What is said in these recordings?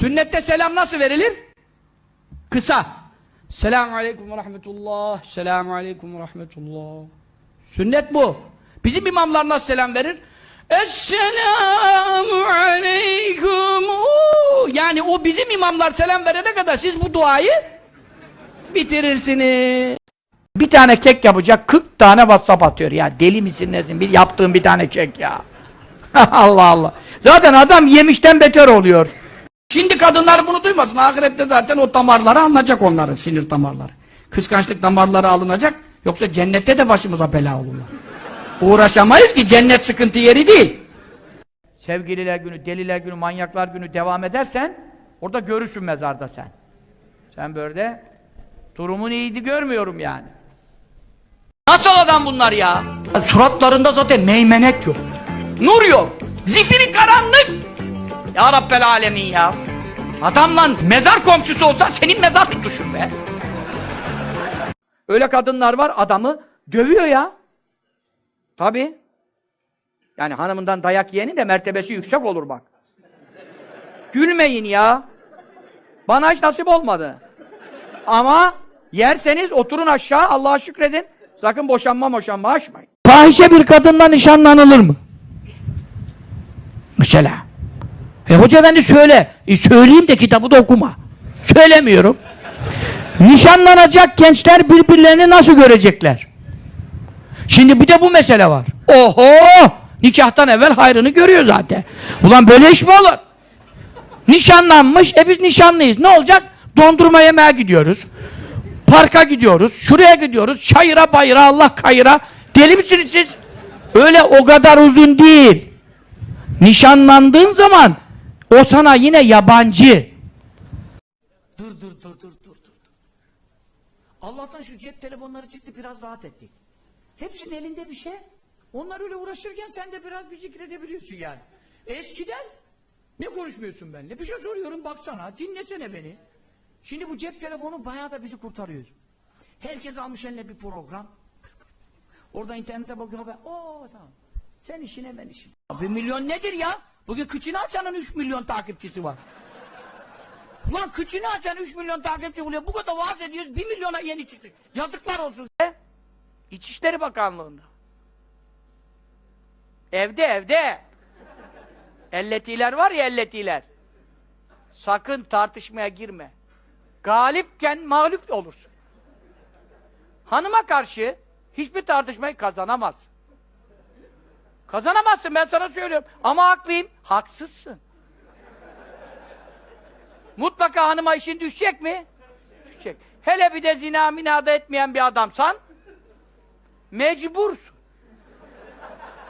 Sünnette selam nasıl verilir? Kısa. Selamun aleyküm ve rahmetullah. Selamun aleyküm ve rahmetullah. Sünnet bu. Bizim imamlar nasıl selam verir? Esselamu aleyküm. Yani o bizim imamlar selam verene kadar siz bu duayı bitirirsiniz. Bir tane kek yapacak 40 tane WhatsApp atıyor ya. Deli misin nesin? Bir yaptığın bir tane kek ya. Allah Allah. Zaten adam yemişten beter oluyor. Şimdi kadınlar bunu duymasın. Ahirette zaten o damarları alınacak onların sinir damarları. Kıskançlık damarları alınacak. Yoksa cennette de başımıza bela olurlar. Uğraşamayız ki cennet sıkıntı yeri değil. Sevgililer günü, deliler günü, manyaklar günü devam edersen orada görürsün mezarda sen. Sen böyle durumun iyiydi görmüyorum yani. Nasıl adam bunlar ya? Suratlarında zaten meymenet yok. Nur yok. Zifiri karanlık. Ya Rabbel Alemin ya. Adamla mezar komşusu olsa senin mezar tutuşur be. Öyle kadınlar var adamı dövüyor ya. Tabi. Yani hanımından dayak yiyenin de mertebesi yüksek olur bak. Gülmeyin ya. Bana hiç nasip olmadı. Ama yerseniz oturun aşağı Allah'a şükredin. Sakın boşanma boşanma açmayın. Fahişe bir kadınla nişanlanılır mı? Mesela. E hoca efendi söyle. E söyleyeyim de kitabı da okuma. Söylemiyorum. Nişanlanacak gençler birbirlerini nasıl görecekler? Şimdi bir de bu mesele var. Oho! Nikahtan evvel hayrını görüyor zaten. Ulan böyle iş mi olur? Nişanlanmış, e biz nişanlıyız. Ne olacak? Dondurma yemeye gidiyoruz. Parka gidiyoruz, şuraya gidiyoruz, çayıra bayıra, Allah kayıra. Deli misiniz siz? Öyle o kadar uzun değil. Nişanlandığın zaman o sana yine yabancı. Dur dur dur dur dur dur. Allah'tan şu cep telefonları çıktı biraz rahat ettik. Hepsinin elinde bir şey. Onlar öyle uğraşırken sen de biraz bir zikredebiliyorsun yani. Eskiden ne konuşmuyorsun benimle? Bir şey soruyorum baksana, dinlesene beni. Şimdi bu cep telefonu bayağı da bizi kurtarıyor. Herkes almış eline bir program. Orada internete bakıyor haber. Oo tamam. Sen işine ben işim. Bir milyon nedir ya? Bugün kıçını açanın 3 milyon takipçisi var. Ulan kıçını açan 3 milyon takipçi buluyor. Bu kadar vaaz ediyoruz 1 milyona yeni çıktık. Yazıklar olsun size. İçişleri Bakanlığı'nda. Evde evde. Elletiler var ya elletiler. Sakın tartışmaya girme. Galipken mağlup olursun. Hanıma karşı hiçbir tartışmayı kazanamazsın. Kazanamazsın ben sana söylüyorum. Ama haklıyım. Haksızsın. Mutlaka hanıma işin düşecek mi? Düşecek. Hele bir de zina minada etmeyen bir adamsan mecbursun.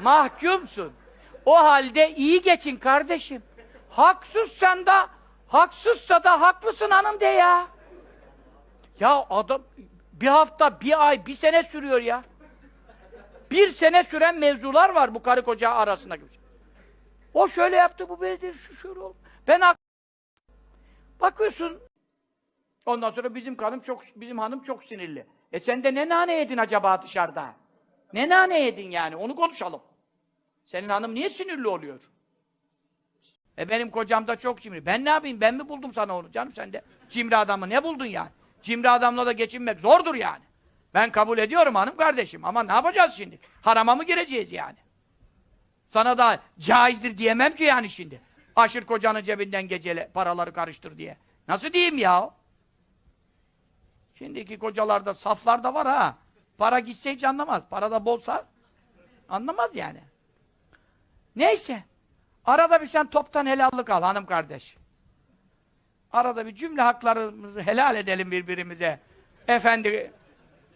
Mahkumsun. O halde iyi geçin kardeşim. Haksızsan da haksızsa da haklısın hanım de ya. Ya adam bir hafta, bir ay, bir sene sürüyor ya. Bir sene süren mevzular var bu karı koca arasında. O şöyle yaptı, bu değil, şu şöyle oldu. Ben. Bakıyorsun, ondan sonra bizim hanım çok, bizim hanım çok sinirli. E sen de ne nane yedin acaba dışarıda? Ne nane yedin yani, onu konuşalım. Senin hanım niye sinirli oluyor? E benim kocam da çok cimri. Ben ne yapayım? Ben mi buldum sana onu canım sen de? Cimri adamı ne buldun yani? Cimri adamla da geçinmek zordur yani. Ben kabul ediyorum hanım kardeşim ama ne yapacağız şimdi? Harama mı gireceğiz yani? Sana da caizdir diyemem ki yani şimdi. Aşır kocanın cebinden gecele paraları karıştır diye. Nasıl diyeyim ya? Şimdiki kocalarda saflar da var ha. Para gitse hiç anlamaz. Para da bolsa anlamaz yani. Neyse. Arada bir sen toptan helallik al hanım kardeş. Arada bir cümle haklarımızı helal edelim birbirimize. Efendi,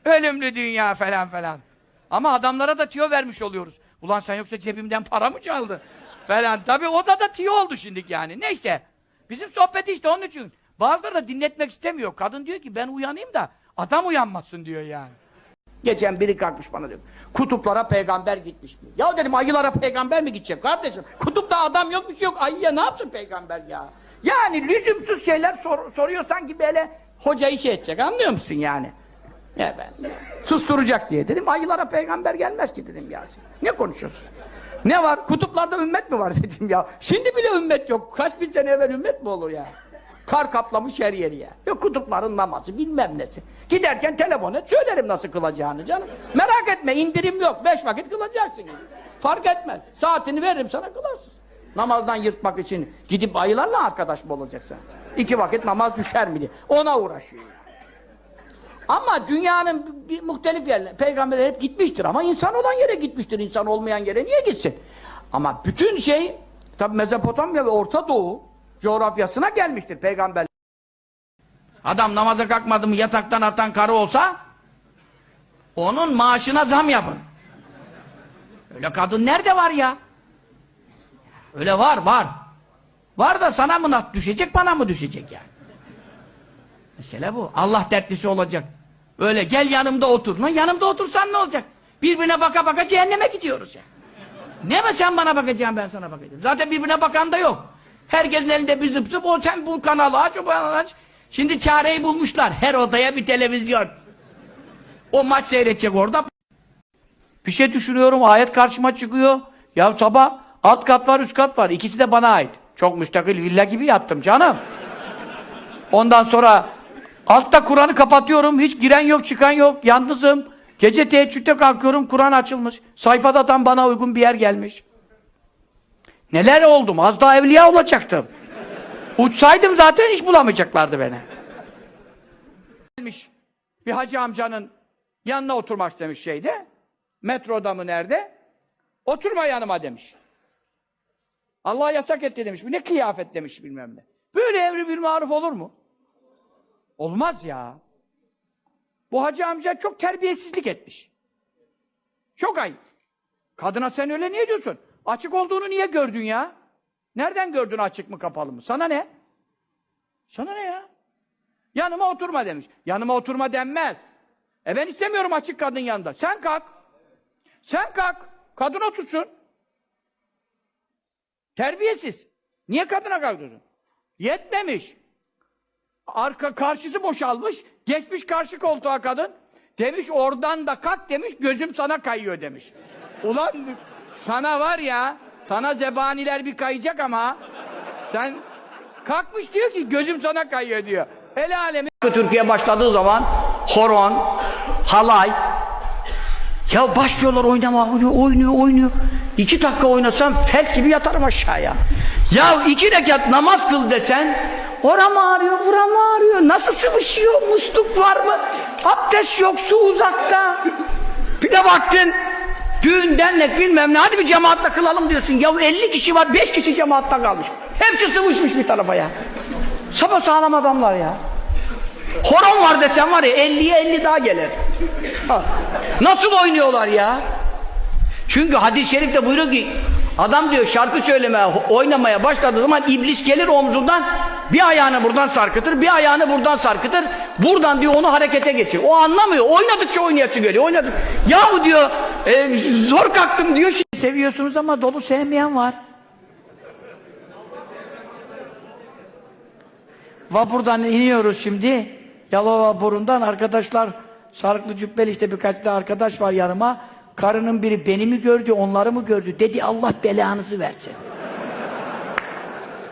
ölümlü dünya falan falan. Ama adamlara da tüyo vermiş oluyoruz. Ulan sen yoksa cebimden para mı çaldın? falan. Tabii o da da tüyo oldu şimdi yani. Neyse. Bizim sohbet işte onun için. Bazıları da dinletmek istemiyor. Kadın diyor ki ben uyanayım da adam uyanmasın diyor yani. Geçen biri kalkmış bana diyor. Kutuplara peygamber gitmiş mi? Ya dedim ayılara peygamber mi gidecek kardeşim? Kutupta adam yok bir şey yok. Ayıya ne yapsın peygamber ya? Yani lüzumsuz şeyler sor, soruyor sanki böyle hocayı şey edecek anlıyor musun yani? Ya ben susturacak diye dedim ayılara peygamber gelmez ki dedim ya. Ne konuşuyorsun? Ne var? Kutuplarda ümmet mi var dedim ya. Şimdi bile ümmet yok. Kaç bin sene evvel ümmet mi olur ya? Kar kaplamış her yeri ya. Yok kutupların namazı bilmem nesi. Giderken telefon et söylerim nasıl kılacağını canım. Merak etme indirim yok. Beş vakit kılacaksın. Fark etmez. Saatini veririm sana kılarsın. Namazdan yırtmak için gidip ayılarla arkadaş mı olacaksın? İki vakit namaz düşer mi diye. Ona uğraşıyor. Ama dünyanın bir muhtelif yerler, peygamberler hep gitmiştir ama insan olan yere gitmiştir, insan olmayan yere niye gitsin? Ama bütün şey, tabi Mezopotamya ve Orta Doğu coğrafyasına gelmiştir peygamber. Adam namaza kalkmadı mı yataktan atan karı olsa, onun maaşına zam yapın. Öyle kadın nerede var ya? Öyle var, var. Var da sana mı düşecek, bana mı düşecek yani? Mesele bu. Allah dertlisi olacak. Öyle gel yanımda otur. Lan yanımda otursan ne olacak? Birbirine baka baka cehenneme gidiyoruz ya. Ne mi sen bana bakacaksın ben sana bakacağım. Zaten birbirine bakan da yok. Herkesin elinde bir zıp zıp o sen bu kanalı aç o kanalı aç. Şimdi çareyi bulmuşlar. Her odaya bir televizyon. O maç seyredecek orada. Bir şey düşünüyorum ayet karşıma çıkıyor. Ya sabah alt kat var üst kat var. İkisi de bana ait. Çok müstakil villa gibi yattım canım. Ondan sonra altta Kur'an'ı kapatıyorum. Hiç giren yok, çıkan yok. Yalnızım. Gece teheccüde kalkıyorum. Kur'an açılmış. Sayfada tam bana uygun bir yer gelmiş. Neler oldum? Az daha evliya olacaktım. Uçsaydım zaten hiç bulamayacaklardı beni. Gelmiş. Bir hacı amcanın yanına oturmak istemiş şeyde. Metroda mı nerede? Oturma yanıma demiş. Allah yasak etti demiş. Bu ne kıyafet demiş bilmem ne. Böyle emri bir maruf olur mu? Olmaz ya. Bu hacı amca çok terbiyesizlik etmiş. Çok ayıp. Kadına sen öyle niye diyorsun? Açık olduğunu niye gördün ya? Nereden gördün açık mı kapalı mı? Sana ne? Sana ne ya? Yanıma oturma demiş. Yanıma oturma denmez. E ben istemiyorum açık kadın yanında. Sen kalk. Sen kalk. Kadın otursun. Terbiyesiz. Niye kadına kalkıyorsun? Yetmemiş. Arka karşısı boşalmış. Geçmiş karşı koltuğa kadın. Demiş oradan da kalk demiş. Gözüm sana kayıyor demiş. Ulan sana var ya sana zebaniler bir kayacak ama sen kalkmış diyor ki gözüm sana kayıyor diyor. El alemi Türkiye başladığı zaman horon, halay ya başlıyorlar oynama, oynuyor, oynuyor, oynuyor. İki dakika oynasam felç gibi yatarım aşağıya. Ya iki rekat namaz kıl desen, oram ağrıyor, buram ağrıyor. Nasıl sıvışıyor, musluk var mı? Abdest yok, su uzakta. Bir de baktın, düğün, dernek bilmem ne, hadi bir cemaatle kılalım diyorsun. Ya 50 kişi var, 5 kişi cemaatta kalmış. Hepsi sıvışmış bir tarafa ya. Sapa sağlam adamlar ya. Horon var desem var ya 50'ye 50 daha gelir. Nasıl oynuyorlar ya? Çünkü hadis-i şerifte buyuruyor ki adam diyor şarkı söylemeye, oynamaya başladığı zaman iblis gelir omzundan bir ayağını buradan sarkıtır, bir ayağını buradan sarkıtır. Buradan diyor onu harekete geçir. O anlamıyor. Oynadıkça oynayası geliyor. Oynadık. Yahu diyor e, zor kalktım diyor. Seviyorsunuz ama dolu sevmeyen var. Vapurdan iniyoruz şimdi. Yalova vapurundan arkadaşlar sarıklı cübbeli işte birkaç da arkadaş var yanıma. Karının biri beni mi gördü, onları mı gördü? Dedi Allah belanızı versin.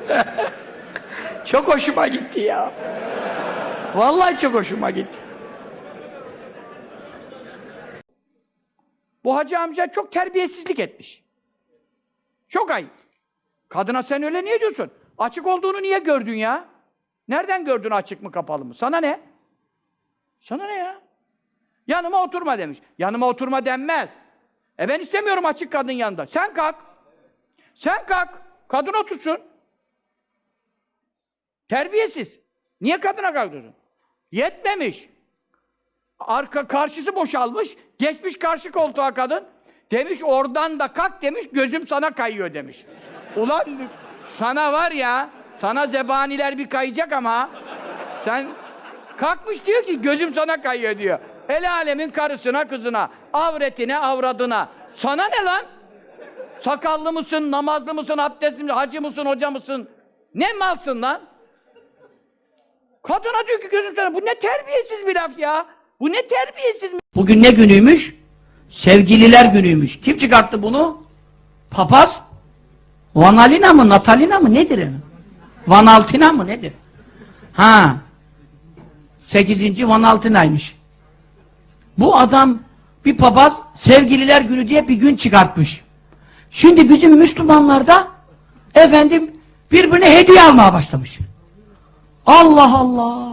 çok hoşuma gitti ya. Vallahi çok hoşuma gitti. Bu hacı amca çok terbiyesizlik etmiş. Çok ayıp. Kadına sen öyle niye diyorsun? Açık olduğunu niye gördün ya? Nereden gördün açık mı kapalı mı? Sana ne? Sana ne ya? Yanıma oturma demiş. Yanıma oturma denmez. E ben istemiyorum açık kadın yanında. Sen kalk. Sen kalk. Kadın otursun. Terbiyesiz. Niye kadına kalkıyorsun? Yetmemiş. Arka karşısı boşalmış. Geçmiş karşı koltuğa kadın. Demiş oradan da kalk demiş. Gözüm sana kayıyor demiş. Ulan sana var ya sana zebaniler bir kayacak ama sen kalkmış diyor ki gözüm sana kayıyor diyor. El alemin karısına kızına, avretine avradına. Sana ne lan? Sakallı mısın, namazlı mısın, abdestli misin, hacı mısın, hoca mısın? Ne malsın lan? Kadına diyor ki gözüm sana. Bu ne terbiyesiz bir laf ya. Bu ne terbiyesiz mi? Bugün ne günüymüş? Sevgililer günüymüş. Kim çıkarttı bunu? Papaz Vanalina mı Natalina mı nedir? Vanaltina mı nedir? Ha. Sekizinci Vanaltina'ymış. Bu adam bir papaz sevgililer günü diye bir gün çıkartmış. Şimdi bizim Müslümanlar da efendim birbirine hediye almaya başlamış. Allah Allah.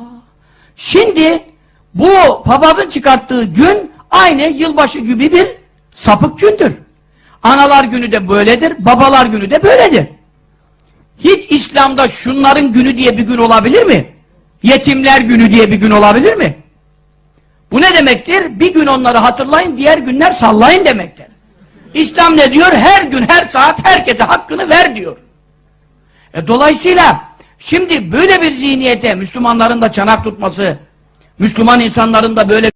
Şimdi bu papazın çıkarttığı gün aynı yılbaşı gibi bir sapık gündür. Analar günü de böyledir, babalar günü de böyledir. Hiç İslam'da şunların günü diye bir gün olabilir mi? Yetimler günü diye bir gün olabilir mi? Bu ne demektir? Bir gün onları hatırlayın, diğer günler sallayın demektir. İslam ne diyor? Her gün, her saat herkese hakkını ver diyor. E, dolayısıyla şimdi böyle bir zihniyete Müslümanların da çanak tutması, Müslüman insanların da böyle